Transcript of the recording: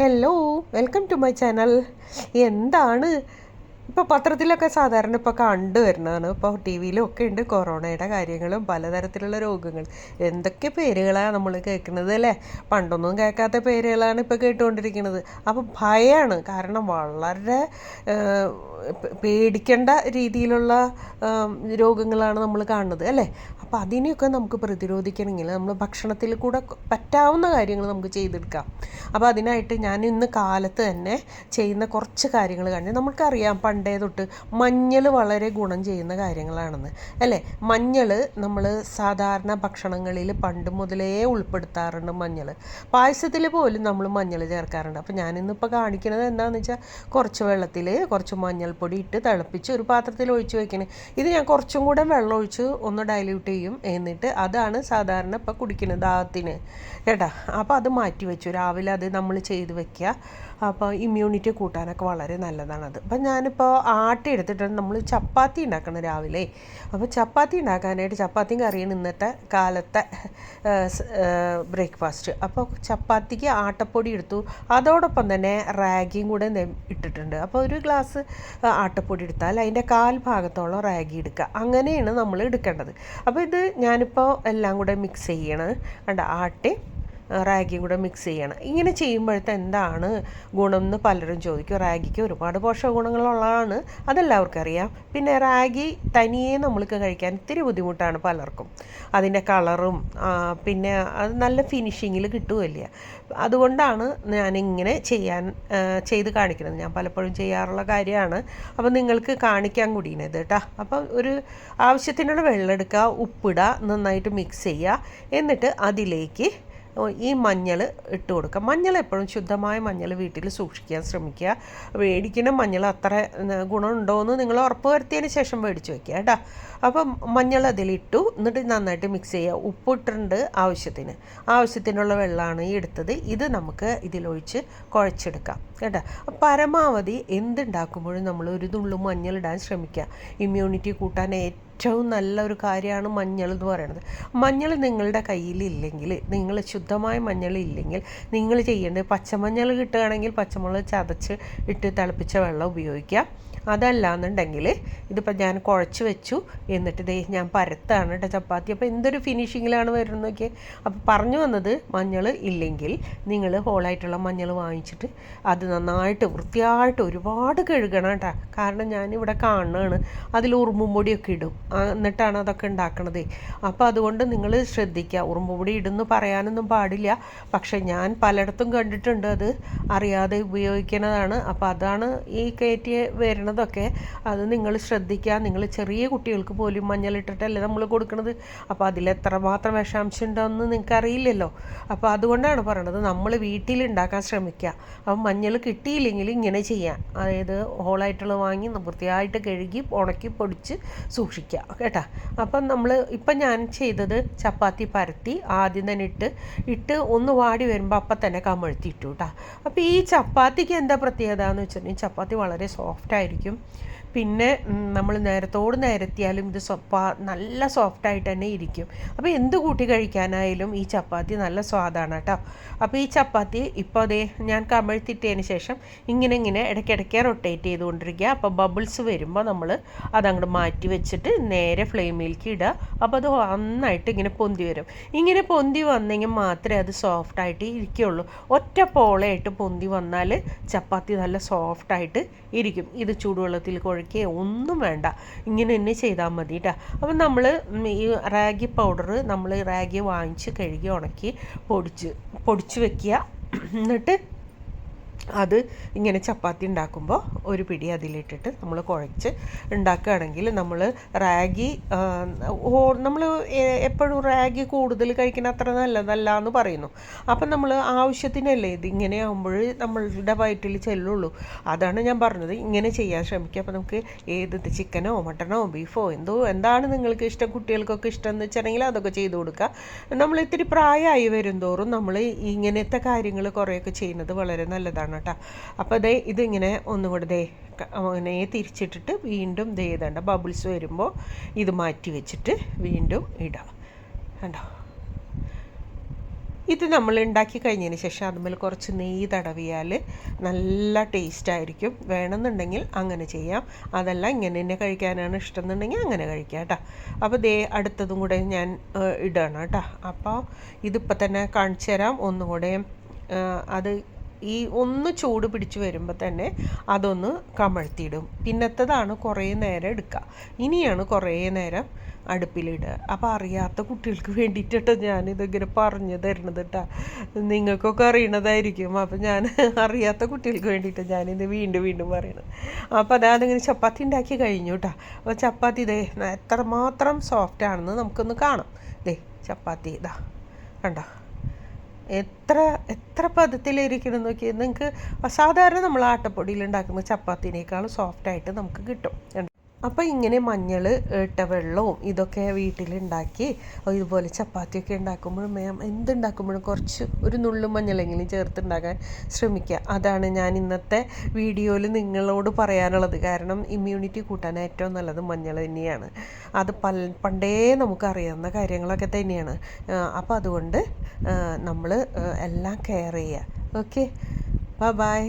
Hello welcome to my channel എന്താണ് ഇപ്പോൾ പത്രത്തിലൊക്കെ സാധാരണ ഇപ്പോൾ കണ്ടുവരുന്നതാണ് ഇപ്പോൾ ടി വിയിലും ഒക്കെ ഉണ്ട് കൊറോണയുടെ കാര്യങ്ങളും പലതരത്തിലുള്ള രോഗങ്ങൾ. എന്തൊക്കെ പേരുകളാണ് നമ്മൾ കേൾക്കുന്നത് അല്ലേ? പണ്ടൊന്നും കേൾക്കാത്ത പേരുകളാണ് ഇപ്പോൾ കേട്ടുകൊണ്ടിരിക്കുന്നത്. അപ്പോൾ ഭയമാണ് കാരണം വളരെ പേടിക്കേണ്ട രീതിയിലുള്ള രോഗങ്ങളാണ് നമ്മൾ കാണുന്നത് അല്ലേ? അപ്പോൾ അതിനെയൊക്കെ നമുക്ക് പ്രതിരോധിക്കണമെങ്കിൽ നമ്മൾ ഭക്ഷണത്തിൽ കൂടെ പറ്റാവുന്ന കാര്യങ്ങൾ നമുക്ക് ചെയ്തെടുക്കാം. അപ്പോൾ അതിനായിട്ട് ഞാൻ ഇന്ന് കാലത്ത് തന്നെ ചെയ്യുന്ന കുറച്ച് കാര്യങ്ങൾ കഴിഞ്ഞ് നമുക്കറിയാം പണ്ടേ തൊട്ട് മഞ്ഞൾ വളരെ ഗുണം ചെയ്യുന്ന കാര്യങ്ങളാണെന്ന്. അല്ലേ? മഞ്ഞൾ നമ്മൾ സാധാരണ ഭക്ഷണങ്ങളിൽ പണ്ട് മുതലേ ഉൾപ്പെടുത്താറുണ്ട് മഞ്ഞൾ പായസത്തിൽ പോലും നമ്മൾ മഞ്ഞൾ ചേർക്കാറുണ്ട്. അപ്പോൾ ഞാനിന്നിപ്പോൾ കാണിക്കുന്നത് എന്താണെന്ന് വെച്ചാൽ കുറച്ച് വെള്ളത്തിൽ കുറച്ച് മഞ്ഞൾപ്പൊടി ഇട്ട് തിളപ്പിച്ച് ഒരു പാത്രത്തിൽ ഒഴിച്ച് വെക്കണേ. ഇത് ഞാൻ കുറച്ചും കൂടെ വെള്ളം ഒഴിച്ച് ഒന്ന് ഡൈല്യൂട്ട് ചെയ്യും. എന്നിട്ട് അതാണ് സാധാരണ ഇപ്പോൾ കുടിക്കുന്നത് ദാഹത്തിന്. കേട്ടാ? അപ്പോൾ അത് മാറ്റി വെച്ചു. രാവിലെ അത് നമ്മൾ ചെയ്ത് വെക്കുക. അപ്പോൾ ഇമ്മ്യൂണിറ്റി കൂട്ടാനൊക്കെ വളരെ നല്ലതാണത്. അപ്പം ഞാനിപ്പോൾ ആട്ടി എടുത്തിട്ടാണ് നമ്മൾ ചപ്പാത്തി ഉണ്ടാക്കണം രാവിലെ. അപ്പോൾ ചപ്പാത്തി ഉണ്ടാക്കാനായിട്ട് ചപ്പാത്തിയും കറിയാണ് ഇന്നത്തെ കാലത്തെ ബ്രേക്ക്ഫാസ്റ്റ് അപ്പോൾ ചപ്പാത്തിക്ക് ആട്ടപ്പൊടി എടുത്തു. അതോടൊപ്പം തന്നെ റാഗിയും കൂടെ ഇട്ടിട്ടുണ്ട്. അപ്പോൾ ഒരു ഗ്ലാസ് ആട്ടപ്പൊടി എടുത്താൽ അതിന്റെ കാൽ ഭാഗത്തോളം റാഗി എടുക്കുക. അങ്ങനെയാണ് നമ്മൾ എടുക്കേണ്ടത്. അപ്പോൾ ഇത് ഞാനിപ്പോൾ എല്ലാം കൂടെ മിക്സ് ചെയ്യണം. കണ്ട? ആട്ടി റാഗിയും കൂടെ മിക്സ് ചെയ്യണം. ഇങ്ങനെ ചെയ്യുമ്പോഴത്തെ എന്താണ് ഗുണം എന്ന് പലരും ചോദിക്കും. റാഗിക്ക് ഒരുപാട് പോഷക ഗുണങ്ങളുള്ളതാണ് അതെല്ലാവർക്കും അറിയാം. പിന്നെ റാഗി തനിയെ നമ്മൾക്ക് കഴിക്കാൻ ഇത്തിരി ബുദ്ധിമുട്ടാണ് പലർക്കും. അതിന്റെ കളറും പിന്നെ അത് നല്ല ഫിനിഷിങ്ങിൽ കിട്ടുമല്ല അതുകൊണ്ടാണ് ഞാനിങ്ങനെ ചെയ്യാൻ ചെയ്ത് കാണിക്കുന്നത്. ഞാൻ പലപ്പോഴും ചെയ്യാറുള്ള കാര്യമാണ്. അപ്പോൾ നിങ്ങൾക്ക് കാണിക്കാൻ കൂടിയാണ് ഇത് കേട്ടോ അപ്പം ഒരു ആവശ്യത്തിനുള്ള വെള്ളം എടുക്കുക ഉപ്പിടുക നന്നായിട്ട് മിക്സ് ചെയ്യുക. എന്നിട്ട് അതിലേക്ക് ഈ മഞ്ഞൾ ഇട്ട് കൊടുക്കുക. മഞ്ഞൾ എപ്പോഴും ശുദ്ധമായ മഞ്ഞൾ വീട്ടിൽ സൂക്ഷിക്കാൻ ശ്രമിക്കുക. മേടിക്കുന്ന മഞ്ഞൾ അത്ര ഗുണമുണ്ടോ എന്ന് നിങ്ങൾ ഉറപ്പ് വരുത്തിയതിന് ശേഷം മേടിച്ച് വെക്കുക കേട്ടോ. അപ്പം മഞ്ഞൾ അതിലിട്ടു. എന്നിട്ട് നന്നായിട്ട് മിക്സ് ചെയ്യുക. ഉപ്പിട്ടുണ്ട് ആവശ്യത്തിന്. ആവശ്യത്തിനുള്ള വെള്ളമാണ് ഈ എടുത്തത്. ഇത് നമുക്ക് ഇതിലൊഴിച്ച് കുഴച്ചെടുക്കാം കേട്ടോ. പരമാവധി എന്തുണ്ടാക്കുമ്പോഴും നമ്മൾ ഒരു തുള്ളു മഞ്ഞൾ ഇടാൻ ശ്രമിക്കുക. ഇമ്മ്യൂണിറ്റി കൂട്ടാൻ ഏറ്റവും നല്ല ഒരു കാര്യമാണ് മഞ്ഞൾ എന്ന് പറയുന്നത്. മഞ്ഞൾ നിങ്ങളുടെ കയ്യിലില്ലെങ്കിൽ നിങ്ങൾ ശുദ്ധമായ മഞ്ഞൾ ഇല്ലെങ്കിൽ നിങ്ങൾ ചെയ്യേണ്ടത് പച്ചമഞ്ഞൾ കിട്ടുകയാണെങ്കിൽ പച്ചമുളക് ചതച്ച് ഇട്ട് തിളപ്പിച്ച വെള്ളം ഉപയോഗിക്കുക. അതല്ല എന്നുണ്ടെങ്കിൽ ഇതിപ്പോൾ ഞാൻ കുഴച്ച് വെച്ചു. എന്നിട്ട് ദേ ഞാൻ പരത്താണ് കേട്ടോ ചപ്പാത്തി. അപ്പോൾ എന്തൊരു ഫിനിഷിങ്ങിലാണ് വരുന്നത് അപ്പോൾ പറഞ്ഞു വന്നത് മഞ്ഞൾ ഇല്ലെങ്കിൽ നിങ്ങൾ ഹോളായിട്ടുള്ള മഞ്ഞൾ വാങ്ങിച്ചിട്ട് അത് നന്നായിട്ട് വൃത്തിയായിട്ട് ഒരുപാട് കഴുകണം കേട്ടോ കാരണം ഞാനിവിടെ കാണുന്നതാണ്. അതിൽ ഉറുമ്പും പൊടിയൊക്കെ ഇടും. എന്നിട്ടാണ് അതൊക്കെ ഉണ്ടാക്കണത്. അപ്പോൾ അതുകൊണ്ട് നിങ്ങൾ ശ്രദ്ധിക്കുക ഉറുമ്പും പൊടി ഇടുന്നു പറയാനൊന്നും പാടില്ല. പക്ഷേ ഞാൻ പലയിടത്തും കണ്ടിട്ടുണ്ട് അത് അറിയാതെ ഉപയോഗിക്കുന്നതാണ് അപ്പോൾ അതാണ് ഈ കയറ്റി വരുന്നതൊക്കെ അത് നിങ്ങൾ ശ്രദ്ധിക്കുക. നിങ്ങൾ ചെറിയ കുട്ടികൾക്ക് പോലും മഞ്ഞളിട്ടിട്ടല്ലേ നമ്മൾ കൊടുക്കുന്നത് അപ്പോൾ അതിൽ എത്ര മാത്രം വിഷാംശം ഉണ്ടോയെന്ന് നിങ്ങൾക്ക് അറിയില്ലല്ലോ. അപ്പോൾ അതുകൊണ്ടാണ് പറയണത് നമ്മൾ വീട്ടിൽ ഉണ്ടാക്കാൻ ശ്രമിക്കുക. അപ്പം മഞ്ഞൾ കിട്ടിയില്ലെങ്കിൽ ഇങ്ങനെ ചെയ്യാം അതായത് ഹോളായിട്ടുള്ള വാങ്ങി വൃത്തിയായിട്ട് കഴുകി ഉണക്കി പൊടിച്ച് സൂക്ഷിക്കുക. കേട്ടോ? അപ്പം നമ്മൾ ഇപ്പം ഞാൻ ചെയ്തത് ചപ്പാത്തി പരത്തി ആദ്യം തന്നെ ഇട്ട് ഇട്ട് ഒന്ന് വാടി വരുമ്പോൾ അപ്പം തന്നെ കമഴ്ത്തി ഇട്ടു കേട്ടോ. അപ്പോൾ ഈ ചപ്പാത്തിക്ക് എന്താ പ്രത്യേകത എന്ന് വെച്ചിട്ടുണ്ടെങ്കിൽ ചപ്പാത്തി വളരെ സോഫ്റ്റ് ആയിരിക്കും. പിന്നെ നമ്മൾ നേരത്തോട് നേരത്തിയാലും ഇത് സൊപ്പ നല്ല സോഫ്റ്റായിട്ട് തന്നെ ഇരിക്കും. അപ്പോൾ എന്ത് കൂട്ടി കഴിക്കാനായാലും ഈ ചപ്പാത്തി നല്ല സ്വാദാണ് കേട്ടോ. അപ്പോൾ ഈ ചപ്പാത്തി ഇപ്പോൾ അതേ ഞാൻ കമഴ്ത്തിട്ടതിന് ശേഷം ഇങ്ങനെ ഇങ്ങനെ ഇടയ്ക്കിടയ്ക്ക് റൊട്ടേറ്റ് ചെയ്തുകൊണ്ടിരിക്കുക. അപ്പോൾ ബബിൾസ് വരുമ്പോൾ നമ്മൾ അതങ്ങോട്ട് മാറ്റി വെച്ചിട്ട് നേരെ ഫ്ലെയിമിലേക്ക് ഇടുക. അപ്പോൾ അത് നന്നായിട്ട് ഇങ്ങനെ പൊന്തി വരും. ഇങ്ങനെ പൊന്തി വന്നെങ്കിൽ മാത്രമേ അത് സോഫ്റ്റായിട്ട് ഇരിക്കുകയുള്ളൂ ഒറ്റ പോളയായിട്ട് പൊന്തി വന്നാൽ ചപ്പാത്തി നല്ല സോഫ്റ്റായിട്ട് ഇരിക്കും. ഇത് ചൂടുവെള്ളത്തിൽ കുഴക്കുകയോ ഒന്നും വേണ്ട. ഇങ്ങനെ തന്നെ ചെയ്താൽ മതി കേട്ടോ അപ്പം നമ്മൾ ഈ റാഗി പൗഡർ നമ്മൾ റാഗി വാങ്ങിച്ച് കഴുകി ഉണക്കി പൊടിച്ച് പൊടിച്ച് വെക്കുക. എന്നിട്ട് അത് ഇങ്ങനെ ചപ്പാത്തി ഉണ്ടാക്കുമ്പോൾ ഒരു പിടി അതിലിട്ടിട്ട് നമ്മൾ കുഴച്ച് ഉണ്ടാക്കുകയാണെങ്കിൽ നമ്മൾ റാഗി നമ്മൾ എപ്പോഴും റാഗി കൂടുതൽ കഴിക്കുന്ന അത്ര നല്ലതല്ല എന്ന് പറയുന്നു. അപ്പം നമ്മൾ ആവശ്യത്തിനല്ലേ ഇത് ഇങ്ങനെ ആകുമ്പോൾ നമ്മളുടെ വയറ്റിൽ ചെല്ലുള്ളൂ. അതാണ് ഞാൻ പറഞ്ഞത്. ഇങ്ങനെ ചെയ്യാൻ ശ്രമിക്കുക. അപ്പോൾ നമുക്ക് ഏത് ചിക്കനോ മട്ടനോ ബീഫോ എന്തോ എന്താണ് നിങ്ങൾക്ക് ഇഷ്ടം കുട്ടികൾക്കൊക്കെ ഇഷ്ടം എന്ന് വെച്ചിട്ടുണ്ടെങ്കിൽ അതൊക്കെ ചെയ്തു കൊടുക്കുക. നമ്മൾ ഇത്തിരി പ്രായമായി വരും തോറും നമ്മൾ ഇങ്ങനത്തെ കാര്യങ്ങൾ കുറേയൊക്കെ ചെയ്യുന്നത് വളരെ നല്ലതാണ് കേട്ടോ. അപ്പോൾ ദേ ഇതിങ്ങനെ ഒന്നുകൂടെ ദേ അങ്ങനെ തിരിച്ചിട്ടിട്ട് വീണ്ടും ദേ ഇതണ്ട ബബിൾസ് വരുമ്പോൾ ഇത് മാറ്റി വെച്ചിട്ട് വീണ്ടും ഇടാം. കണ്ടോ? ഇത് നമ്മൾ ഉണ്ടാക്കി കഴിഞ്ഞതിന് ശേഷം അതുമേൽ കുറച്ച് നെയ്യ് തടവിയാൽ നല്ല ടേസ്റ്റ് ആയിരിക്കും. വേണമെന്നുണ്ടെങ്കിൽ അങ്ങനെ ചെയ്യാം. അതല്ല ഇങ്ങനെ തന്നെ കഴിക്കാനാണ് ഇഷ്ടം എന്നുണ്ടെങ്കിൽ അങ്ങനെ കഴിക്കാം കേട്ടോ. അപ്പോൾ ദേ അടുത്തതും കൂടെ ഞാൻ ഇടണം കേട്ടോ. അപ്പോൾ ഇതിപ്പോൾ തന്നെ കാണിച്ചു തരാം ഒന്നുകൂടെ അത് ഈ ഒന്ന് ചൂട് പിടിച്ച് വരുമ്പോൾ തന്നെ അതൊന്ന് കമഴ്ത്തിയിടും. പിന്നത്തതാണ് കുറേ നേരം എടുക്കുക ഇനിയാണ് കുറേ നേരം അടുപ്പിലിടുക. അപ്പോൾ അറിയാത്ത കുട്ടികൾക്ക് വേണ്ടിയിട്ടോ ഞാനിതിങ്ങനെ പറഞ്ഞു തരുന്നത് കേട്ടോ നിങ്ങൾക്കൊക്കെ അറിയണതായിരിക്കും. അപ്പോൾ ഞാൻ അറിയാത്ത കുട്ടികൾക്ക് വേണ്ടിയിട്ട് ഞാനിത് വീണ്ടും വീണ്ടും പറയണത് അപ്പോൾ അതാതിങ്ങനെ ചപ്പാത്തി ഉണ്ടാക്കി കഴിഞ്ഞു കേട്ടോ അപ്പോൾ ചപ്പാത്തി ഇതേ എത്രമാത്രം സോഫ്റ്റ് ആണെന്ന് നമുക്കൊന്ന് കാണാം. ദേ ചപ്പാത്തി ഇതാ കണ്ടോ? എത്ര എത്ര പദത്തിലിരിക്കണം നോക്കി നിങ്ങൾക്ക് സാധാരണ നമ്മൾ ആട്ടപ്പൊടിയിൽ ഉണ്ടാക്കുന്ന ചപ്പാത്തിനേക്കാളും സോഫ്റ്റായിട്ട് നമുക്ക് കിട്ടും. അപ്പോൾ ഇങ്ങനെ മഞ്ഞൾ ഇട്ട വെള്ളവും ഇതൊക്കെ വീട്ടിലുണ്ടാക്കി ഇതുപോലെ ചപ്പാത്തിയൊക്കെ ഉണ്ടാക്കുമ്പോഴും മാം എന്തുണ്ടാക്കുമ്പോഴും കുറച്ച് ഒരു നുള്ളു മഞ്ഞളെങ്കിലും ചേർത്തുണ്ടാക്കാൻ ശ്രമിക്കുക. അതാണ് ഞാൻ ഇന്നത്തെ വീഡിയോയിൽ നിങ്ങളോട് പറയാനുള്ളത്. കാരണം ഇമ്മ്യൂണിറ്റി കൂട്ടാൻ ഏറ്റവും നല്ലത് മഞ്ഞൾ തന്നെയാണ്. അത് പൽ പണ്ടേ നമുക്കറിയാവുന്ന കാര്യങ്ങളൊക്കെ തന്നെയാണ്. അപ്പോൾ അതുകൊണ്ട് നമ്മൾ എല്ലാം കെയർ ചെയ്യുക. Okay bye bye